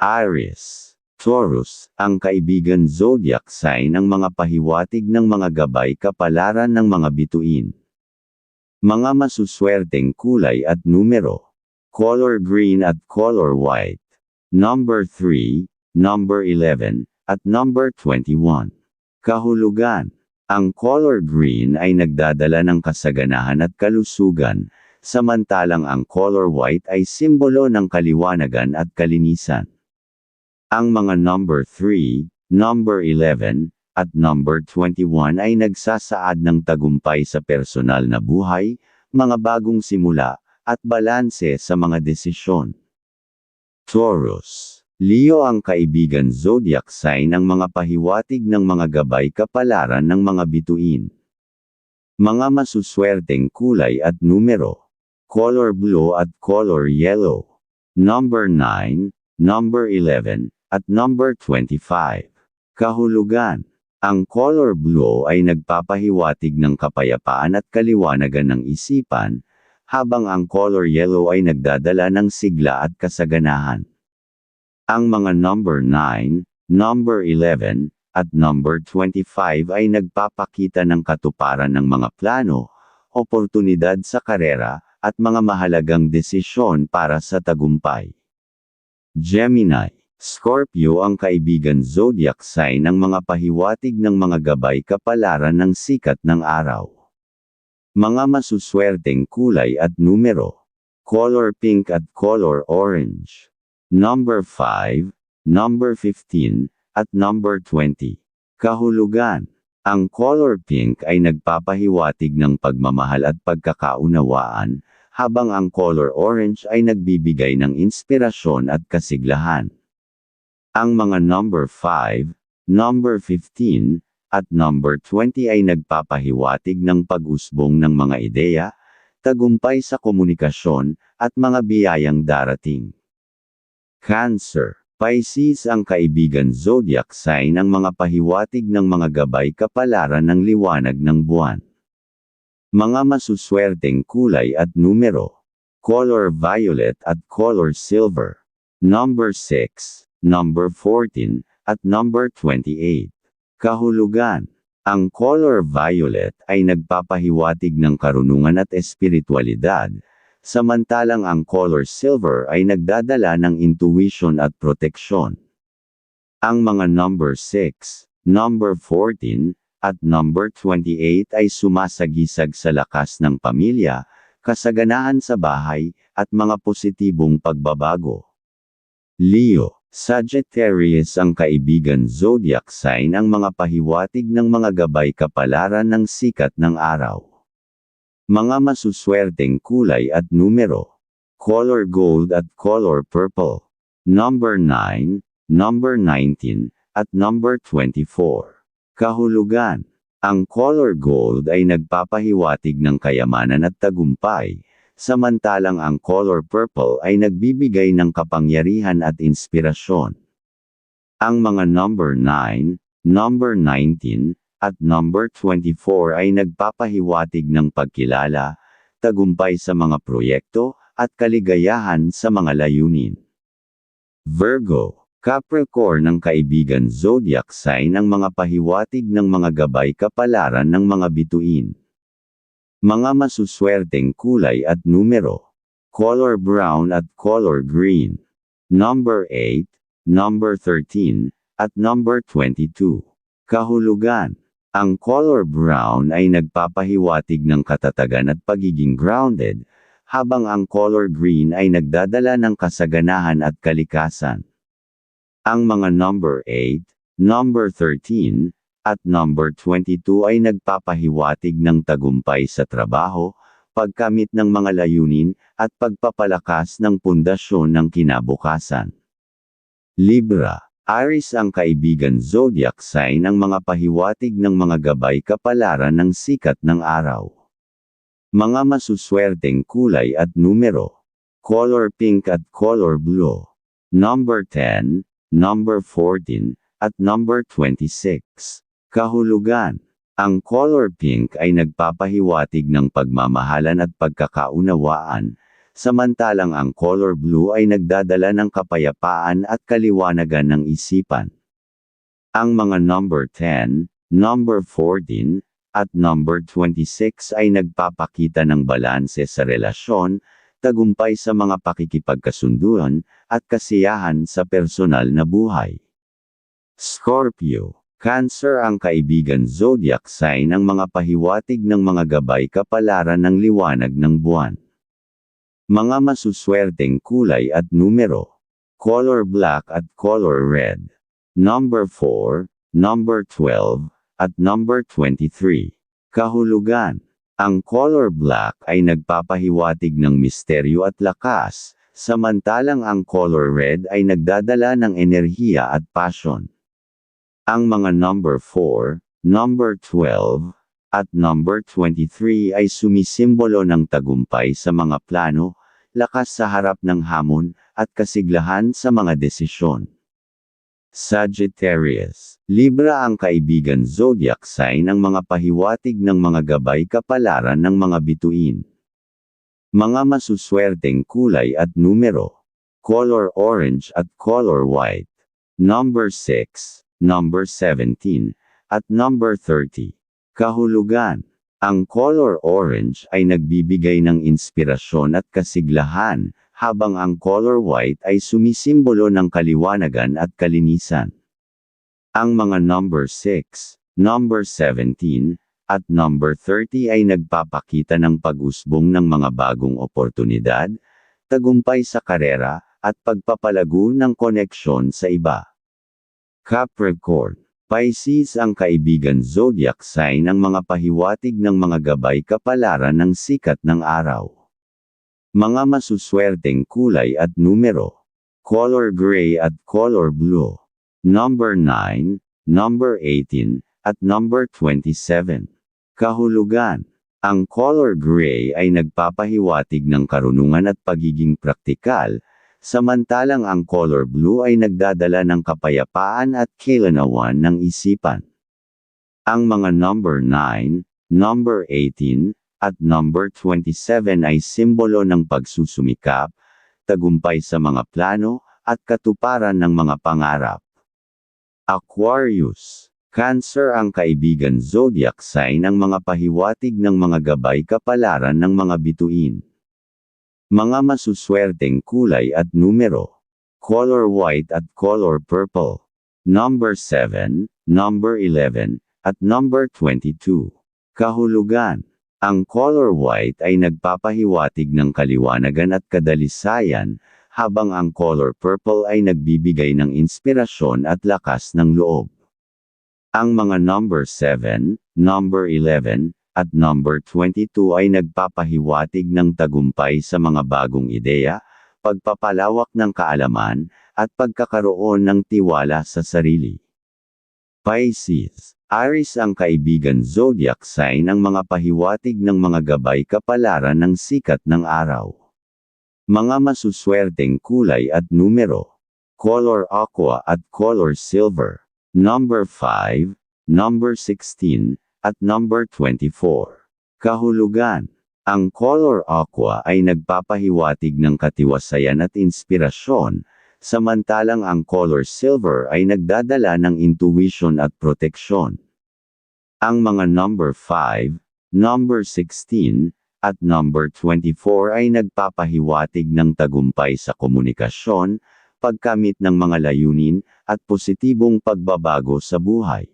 Aries, Taurus, ang kaibigan zodiac sign ng mga pahiwatig ng mga gabay kapalaran ng mga bituin. Mga masuswerteng kulay at numero. Color green at color white. Number 3, number 11, at number 21. Kahulugan. Ang color green ay nagdadala ng kasaganahan at kalusugan, samantalang ang color white ay simbolo ng kaliwanagan at kalinisan. Ang mga number 3, number 11, at number 21 ay nagsasaad ng tagumpay sa personal na buhay, mga bagong simula, at balanse sa mga desisyon. Taurus Leo ang kaibigan zodiac sign ng mga pahiwatig ng mga gabay kapalaran ng mga bituin. Mga masuswerteng kulay at numero. Color blue at color yellow. Number 9, number 11, at number 25. Kahulugan. Ang color blue ay nagpapahiwatig ng kapayapaan at kaliwanagan ng isipan, habang ang color yellow ay nagdadala ng sigla at kasaganahan. Ang mga number 9, number 11, at number 25 ay nagpapakita ng katuparan ng mga plano, oportunidad sa karera, at mga mahalagang desisyon para sa tagumpay. Gemini Scorpio ang kaibigan zodiac sign ng mga pahiwatig ng mga gabay kapalaran ng sikat ng araw. Mga masuswerteng kulay at numero. Color pink at color orange. Number 5, number 15, at number 20. Kahulugan. Ang color pink ay nagpapahiwatig ng pagmamahal at pagkakaunawaan, habang ang color orange ay nagbibigay ng inspirasyon at kasiglahan. Ang mga number 5, number 15, at number 20 ay nagpapahiwatig ng pag-usbong ng mga ideya, tagumpay sa komunikasyon, at mga biyayang darating. Cancer Pisces ang kaibigan zodiac sign ng mga pahiwatig ng mga gabay kapalaran ng liwanag ng buwan. Mga masuswerteng kulay at numero. Color violet at color silver. Number 6, number 14, at number 28. Kahulugan. Ang color violet ay nagpapahiwatig ng karunungan at espiritualidad, samantalang ang color silver ay nagdadala ng intuition at proteksyon. Ang mga number 6, number 14, at number 28 ay sumasagisag sa lakas ng pamilya, kasaganahan sa bahay, at mga positibong pagbabago. Leo Sagittarius ang kaibigan zodiac sign ang mga pahiwatig ng mga gabay kapalaran ng sikat ng araw. Mga masuswerteng kulay at numero. Color gold at color purple. Number 9, number 19, at number 24. Kahulugan. Ang color gold ay nagpapahiwatig ng kayamanan at tagumpay, samantalang ang color purple ay nagbibigay ng kapangyarihan at inspirasyon. Ang mga number 9, number 19, at number 24 ay nagpapahiwatig ng pagkilala, tagumpay sa mga proyekto, at kaligayahan sa mga layunin. Virgo, Capricorn ng kaibigan zodiac sign ang mga pahiwatig ng mga gabay kapalaran ng mga bituin. Mga masuswerteng kulay at numero. Color brown at color green. Number 8, number 13, at number 22. Kahulugan. Ang color brown ay nagpapahiwatig ng katatagan at pagiging grounded, habang ang color green ay nagdadala ng kasaganahan at kalikasan. Ang mga number 8, number 13, at number 22 ay nagpapahiwatig ng tagumpay sa trabaho, pagkamit ng mga layunin, at pagpapalakas ng pundasyon ng kinabukasan. Libra Aris ang kaibigan zodiac sign ng mga pahiwatig ng mga gabay kapalaran ng sikat ng araw. Mga masuswerteng kulay at numero. Color pink at color blue. Number 10, number 14, at number 26. Kahulugan. Ang color pink ay nagpapahiwatig ng pagmamahalan at pagkakaunawaan, samantalang ang color blue ay nagdadala ng kapayapaan at kaliwanagan ng isipan. Ang mga number 10, number 14, at number 26 ay nagpapakita ng balanse sa relasyon, tagumpay sa mga pakikipagkasunduan, at kasiyahan sa personal na buhay. Scorpio, Cancer ang kaibigan zodiac sign ng mga pahiwatig ng mga gabay kapalaran ng liwanag ng buwan. Mga masuswerteng kulay at numero. Color black at color red number 4, number 12, at number 23. Kahulugan. Ang color black ay nagpapahiwatig ng misteryo at lakas, samantalang ang color red ay nagdadala ng enerhiya at passion. Ang mga number 4, number 12, at number 23 ay sumisimbolo ng tagumpay sa mga plano, lakas sa harap ng hamon, at kasiglahan sa mga desisyon. Sagittarius. Libra ang kaibigan zodiac sign ng mga pahiwatig ng mga gabay kapalaran ng mga bituin. Mga masuswerteng kulay at numero. Color orange at color white. Number 6, number 17, at number 30. Kahulugan. Ang color orange ay nagbibigay ng inspirasyon at kasiglahan, habang ang color white ay sumisimbolo ng kaliwanagan at kalinisan. Ang mga number 6, number 17, at number 30 ay nagpapakita ng pag-usbong ng mga bagong oportunidad, tagumpay sa karera, at pagpapalago ng koneksyon sa iba. Capricorn Pisces ang kaibigan zodiac sign ng mga pahiwatig ng mga gabay kapalaran ng sikat ng araw. Mga masuswerteng kulay at numero. Color gray at color blue. Number 9, number 18, at number 27. Kahulugan. Ang color gray ay nagpapahiwatig ng karunungan at pagiging praktikal, samantalang ang color blue ay nagdadala ng kapayapaan at kailanawan ng isipan. Ang mga number 9, number 18, at number 27 ay simbolo ng pagsusumikap, tagumpay sa mga plano, at katuparan ng mga pangarap. Aquarius Cancer ang kaibigan zodiac sign ng mga pahiwatig ng mga gabay kapalaran ng mga bituin. Mga masuswerteng kulay at numero. Color white at color purple. Number 7, number 11, at number 22. Kahulugan. Ang color white ay nagpapahiwatig ng kaliwanagan at kadalisayan, habang ang color purple ay nagbibigay ng inspirasyon at lakas ng loob. Ang mga number 7, number 11, at number 22 ay nagpapahiwatig ng tagumpay sa mga bagong ideya, pagpapalawak ng kaalaman, at pagkakaroon ng tiwala sa sarili. Pisces Aris ang kaibigan zodiac sign ng mga pahiwatig ng mga gabay kapalaran ng sikat ng araw. Mga masuswerteng kulay at numero. Color aqua at color silver. Number 5, number 16, at number 24. Kahulugan. Ang color aqua ay nagpapahiwatig ng katiwasayan at inspirasyon, samantalang ang color silver ay nagdadala ng intuition at proteksyon. Ang mga number 5, number 16, at number 24 ay nagpapahiwatig ng tagumpay sa komunikasyon, pagkamit ng mga layunin, at positibong pagbabago sa buhay.